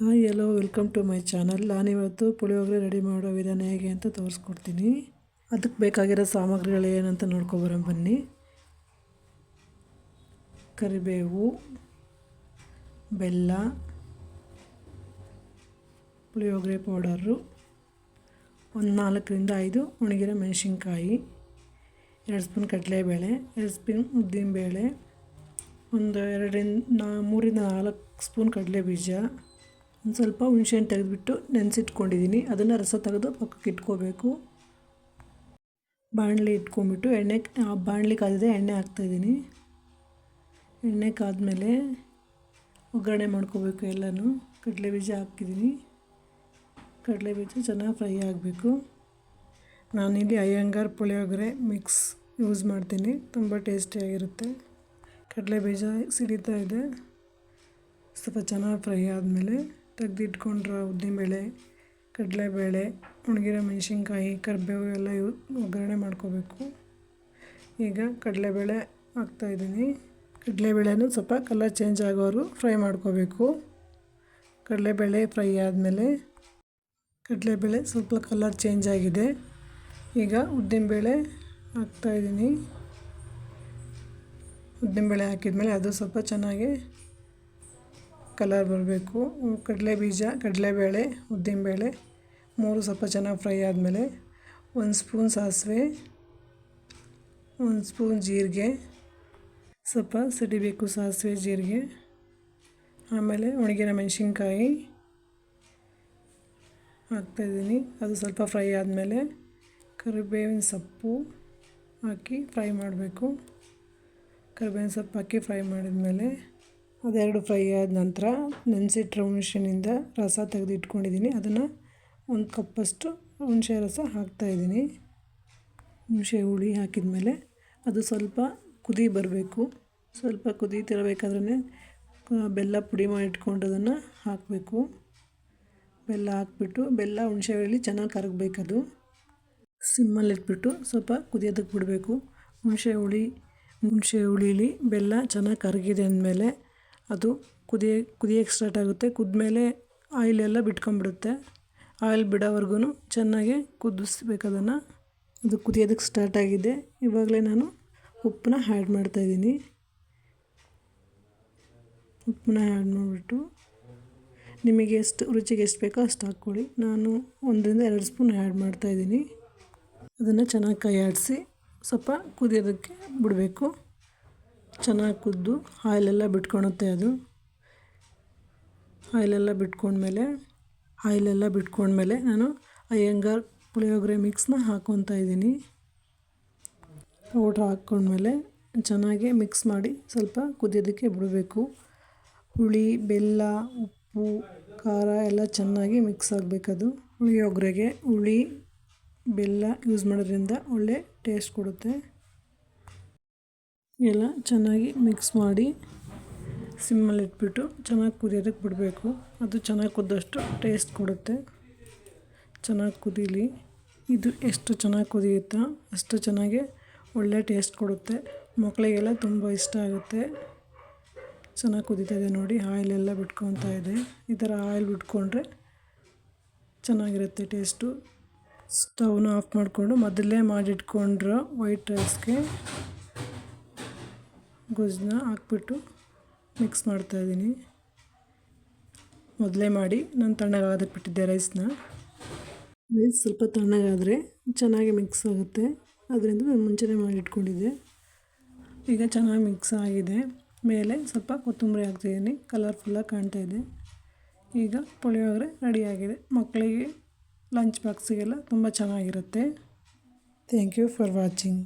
Hi hello welcome to my channel ನಾನಿವತ್ತು puliyogare ready ಮಾಡೋ ವಿಧಾನ ಹೇಗೆ ಅಂತ ತೋರಿಸ್ಕೊಡ್ತೀನಿ. ಅದಕ್ಕೆ ಬೇಕಾಗಿರೋ ಸಾಮಗ್ರಿಗಳು ಏನಂತ ನೋಡ್ಕೊಬರ ಬನ್ನಿ. ಕರಿಬೇವು, ಬೆಲ್ಲ, ಪುಳಿಯೋಗರೆ ಪೌಡರು ಒಂದು ನಾಲ್ಕರಿಂದ ಐದು ಒಣಗಿರೋ ಮೆಣಸಿನ್ಕಾಯಿ, ಎರಡು ಸ್ಪೂನ್ ಕಡಲೆಬೇಳೆ, ಎರಡು ಸ್ಪೂನ್ ಉದ್ದಿನಬೇಳೆ, ಒಂದು ಎರಡರಿಂದ ನಾ ಮೂರಿಂದ ನಾಲ್ಕು ಸ್ಪೂನ್ ಕಡಲೆ ಬೀಜ ಒಂದು ಸ್ವಲ್ಪ ಹುಣಸೆಹಣ್ಣು ತೆಗೆದುಬಿಟ್ಟು ನೆನೆಸಿಟ್ಕೊಂಡಿದ್ದೀನಿ. ಅದನ್ನು ರಸ ತೆಗೆದು ಪಕ್ಕಕ್ಕೆ ಇಟ್ಕೋಬೇಕು. ಬಾಣಲಿ ಇಟ್ಕೊಂಬಿಟ್ಟು ಎಣ್ಣೆ ಬಾಣಲಿ ಕಾದಿದೆ ಎಣ್ಣೆ ಹಾಕ್ತಾಯಿದ್ದೀನಿ. ಎಣ್ಣೆ ಕಾದ್ಮೇಲೆ ಒಗ್ಗರಣೆ ಮಾಡ್ಕೋಬೇಕು ಎಲ್ಲನೂ. ಕಡಲೆ ಬೀಜ ಹಾಕಿದ್ದೀನಿ. ಕಡಲೆ ಬೀಜ ಚೆನ್ನಾಗಿ ಫ್ರೈ ಆಗಬೇಕು. ನಾನಿಲ್ಲಿ ಅಯ್ಯಂಗಾರ್ ಪುಳಿಯೋಗರೆ ಮಿಕ್ಸ್ ಯೂಸ್ ಮಾಡ್ತೀನಿ. ತುಂಬ ಟೇಸ್ಟಿಯಾಗಿರುತ್ತೆ ಕಡಲೆ ಬೀಜ ಸಿಡಿತಾ ಇದೆ. ಸ್ವಲ್ಪ ಚೆನ್ನಾಗಿ ಫ್ರೈ ಆದಮೇಲೆ ತೆಗೆದಿಟ್ಕೊಂಡಿರೋ ಉದ್ದಿನಬೇಳೆ, ಕಡಲೆಬೇಳೆ ಒಣಗಿರೋ ಮೆಣಸಿನ್ಕಾಯಿ ಕರಿಬೇವು ಎಲ್ಲ ಇವು ಒಗ್ಗರಣೆ ಮಾಡ್ಕೋಬೇಕು. ಈಗ ಕಡಲೆಬೇಳೆ ಹಾಕ್ತಾಯಿದ್ದೀನಿ ಕಡಲೆಬೇಳೆನೂ ಸ್ವಲ್ಪ ಕಲರ್ ಚೇಂಜ್ ಆಗೋರು ಫ್ರೈ ಮಾಡ್ಕೋಬೇಕು. ಕಡಲೆಬೇಳೆ ಫ್ರೈ ಆದಮೇಲೆ ಕಡಲೆಬೇಳೆ ಸ್ವಲ್ಪ ಕಲರ್ ಚೇಂಜ್ ಆಗಿದೆ. ಈಗ ಉದ್ದಿನಬೇಳೆ ಹಾಕ್ತಾಯಿದ್ದೀನಿ ಉದ್ದಿನಬೇಳೆ ಹಾಕಿದ್ಮೇಲೆ ಅದು ಸ್ವಲ್ಪ ಚೆನ್ನಾಗಿ ಕಲರ್ ಬರಬೇಕು. ಕಡಲೆ ಬೀಜ ಕಡಲೆಬೇಳೆ ಉದ್ದಿನಬೇಳೆ ಮೂರು ಸ್ವಲ್ಪ ಚೆನ್ನಾಗಿ ಫ್ರೈ ಆದಮೇಲೆ ಒಂದು ಸ್ಪೂನ್ ಸಾಸಿವೆ, ಒಂದು ಸ್ಪೂನ್ ಜೀರಿಗೆ, ಸ್ವಲ್ಪ ಸಿಡಿಬೇಕು ಸಾಸಿವೆ, ಜೀರಿಗೆ, ಆಮೇಲೆ ಒಣಗಿರೋ ಮೆಣಸಿನ್ಕಾಯಿ ಹಾಕ್ತಾಯಿದ್ದೀನಿ ಅದು ಸ್ವಲ್ಪ ಫ್ರೈ ಆದಮೇಲೆ ಕರಿಬೇವಿನ ಸೊಪ್ಪು ಹಾಕಿ ಫ್ರೈ ಮಾಡಬೇಕು. ಕರಿಬೇವಿನ ಸೊಪ್ಪು ಹಾಕಿ ಫ್ರೈ ಮಾಡಿದ್ಮೇಲೆ ಅದೆರಡು ಫ್ರೈ ಆದ ನಂತರ ನೆನೆಸಿಟ್ಟಿರೋ ಹುಣಸೆಹಣ್ಣಿಂದ ರಸ ತೆಗೆದು ಇಟ್ಕೊಂಡಿದ್ದೀನಿ ಅದನ್ನು ಒಂದು ಕಪ್ಪಷ್ಟು ಹುಣಸೆ ರಸ ಹಾಕ್ತಾಯಿದ್ದೀನಿ ಹುಣಸೆ ಹುಳಿ ಹಾಕಿದ ಮೇಲೆ ಅದು ಸ್ವಲ್ಪ ಕುದಿ ಬರಬೇಕು. ಸ್ವಲ್ಪ ಕುದೀತಿರಬೇಕಾದ್ರೆ ಬೆಲ್ಲ ಪುಡಿ ಮಾಡಿ ಇಟ್ಕೊಂಡದನ್ನು ಹಾಕಬೇಕು. ಬೆಲ್ಲ ಹಾಕ್ಬಿಟ್ಟು ಬೆಲ್ಲ ಹುಣಸೆ ಹುಳಿ ಚೆನ್ನಾಗಿ ಕರಗಬೇಕದು. ಸಿಮ್ಮಲ್ಲಿಟ್ಬಿಟ್ಟು ಸ್ವಲ್ಪ ಕುದಿಯೋದಕ್ಕೆ ಬಿಡಬೇಕು. ಹುಣಸೆ ಹುಳಿ, ಹುಣಸೆ ಹುಳಿಲಿ ಬೆಲ್ಲ ಚೆನ್ನಾಗಿ ಕರಗಿದೆ ಅಂದಮೇಲೆ ಅದು ಕುದಿಯ ಕುದಿಯೋಕ್ಕೆ ಸ್ಟಾರ್ಟ್ ಆಗುತ್ತೆ. ಕುದ್ಮೇಲೆ ಆಯಿಲೆಲ್ಲ ಬಿಟ್ಕೊಂಬಿಡುತ್ತೆ ಆಯಿಲ್ ಬಿಡೋವರೆಗೂ ಚೆನ್ನಾಗಿ ಕುದಿಸ್ಬೇಕು ಅದನ್ನು ಅದು ಕುದಿಯೋದಕ್ಕೆ ಸ್ಟಾರ್ಟ್ ಆಗಿದೆ. ಇವಾಗಲೇ ನಾನು ಉಪ್ಪನ್ನ ಆ್ಯಡ್ ಮಾಡ್ತಾಯಿದ್ದೀನಿ ಉಪ್ಪನ್ನ ಆ್ಯಡ್ ಮಾಡಿಬಿಟ್ಟು ನಿಮಗೆ ಎಷ್ಟು, ರುಚಿಗೆ ಎಷ್ಟು ಬೇಕೋ ಅಷ್ಟು ಹಾಕ್ಕೊಳ್ಳಿ. ನಾನು ಒಂದರಿಂದ ಎರಡು ಸ್ಪೂನ್ ಆ್ಯಡ್ ಮಾಡ್ತಾಯಿದ್ದೀನಿ ಅದನ್ನು ಚೆನ್ನಾಗಿ ಕೈ ಆಡಿಸಿ ಸ್ವಲ್ಪ ಕುದಿಯೋದಕ್ಕೆ ಬಿಡಬೇಕು. ಚೆನ್ನಾಗಿ ಕುದ್ದು ಆಯಿಲೆಲ್ಲ ಬಿಟ್ಕೊಳುತ್ತೆ ಅದು. ಆಯಿಲೆಲ್ಲ ಬಿಟ್ಕೊಂಡ್ಮೇಲೆ ಆಯಿಲೆಲ್ಲ ಬಿಟ್ಕೊಂಡ್ಮೇಲೆ ನಾನು ಅಯ್ಯಂಗಾರ್ ಪುಳಿಯೋಗರೆ ಮಿಕ್ಸ್ನ ಹಾಕ್ಕೊತಾ ಇದ್ದೀನಿ. ಪೌಡ್ರ್ ಹಾಕ್ಕೊಂಡ್ಮೇಲೆ ಚೆನ್ನಾಗಿ ಮಿಕ್ಸ್ ಮಾಡಿ ಸ್ವಲ್ಪ ಕುದಿಯೋದಕ್ಕೆ ಬಿಡಬೇಕು. ಹುಳಿ, ಬೆಲ್ಲ, ಉಪ್ಪು, ಖಾರ ಎಲ್ಲ ಚೆನ್ನಾಗಿ ಮಿಕ್ಸ್ ಆಗಬೇಕದು. ಪುಳಿಯೋಗರೆಗೆ ಹುಳಿ, ಬೆಲ್ಲ ಯೂಸ್ ಮಾಡೋದ್ರಿಂದ ಒಳ್ಳೆ ಟೇಸ್ಟ್ ಕೊಡುತ್ತೆ. ಎಲ್ಲ ಚೆನ್ನಾಗಿ ಮಿಕ್ಸ್ ಮಾಡಿ ಸಿಮ್ಮಲ್ಲಿ ಇಟ್ಬಿಟ್ಟು ಚೆನ್ನಾಗಿ ಕುದಿಯೋದಕ್ಕೆ ಬಿಡಬೇಕು. ಅದು ಚೆನ್ನಾಗಿ ಕುದ್ದಷ್ಟು ಟೇಸ್ಟ್ ಕೊಡುತ್ತೆ. ಚೆನ್ನಾಗಿ ಕುದೀಲಿ. ಇದು ಎಷ್ಟು ಚೆನ್ನಾಗಿ ಕುದಿಯುತ್ತೋ ಅಷ್ಟು ಚೆನ್ನಾಗಿ ಒಳ್ಳೆ ಟೇಸ್ಟ್ ಕೊಡುತ್ತೆ. ಮಕ್ಕಳಿಗೆಲ್ಲ ತುಂಬ ಇಷ್ಟ ಆಗುತ್ತೆ. ಚೆನ್ನಾಗಿ ಕುದೀತಾ ಇದೆ ನೋಡಿ ಆಯಿಲೆಲ್ಲ ಬಿಟ್ಕೊತಾ ಇದೆ. ಈ ಥರ ಆಯಿಲ್ ಬಿಟ್ಕೊಂಡ್ರೆ ಚೆನ್ನಾಗಿರುತ್ತೆ ಟೇಸ್ಟು ಸ್ಟವ್ನ ಆಫ್ ಮಾಡಿಕೊಂಡು ಮೊದಲೇ ಮಾಡಿಟ್ಕೊಂಡ್ರೆ ವೈಟ್ ರೈಸ್ಗೆ ಗೊಜ್ಜನ್ನ ಹಾಕ್ಬಿಟ್ಟು ಮಿಕ್ಸ್ ಮಾಡ್ತಾಯಿದ್ದೀನಿ ಮೊದಲೇ ಮಾಡಿ ನಾನು ತಣ್ಣಗಾಗೋದಕ್ಕೆ ಬಿಟ್ಟಿದ್ದೆ ರೈಸ್ನ ರೈಸ್ ಸ್ವಲ್ಪ ತಣ್ಣಗಾದರೆ ಚೆನ್ನಾಗಿ ಮಿಕ್ಸ್ ಆಗುತ್ತೆ. ಅದರಿಂದ ನಾನು ಮುಂಚೆನೇ ಮಾಡಿ ಇಟ್ಕೊಂಡಿದ್ದೆ. ಈಗ ಚೆನ್ನಾಗಿ ಮಿಕ್ಸ್ ಆಗಿದೆ. ಮೇಲೆ ಸ್ವಲ್ಪ ಕೊತ್ತಂಬರಿ ಹಾಕ್ತಿದ್ದೀನಿ ಕಲರ್ಫುಲ್ಲಾಗಿ ಕಾಣ್ತಾ ಇದೆ. ಈಗ ಪುಳಿಯೋಗರೆ ರೆಡಿಯಾಗಿದೆ ಮಕ್ಕಳಿಗೆ ಲಂಚ್ ಬಾಕ್ಸಿಗೆಲ್ಲ ತುಂಬ ಚೆನ್ನಾಗಿರುತ್ತೆ. Thank you for watching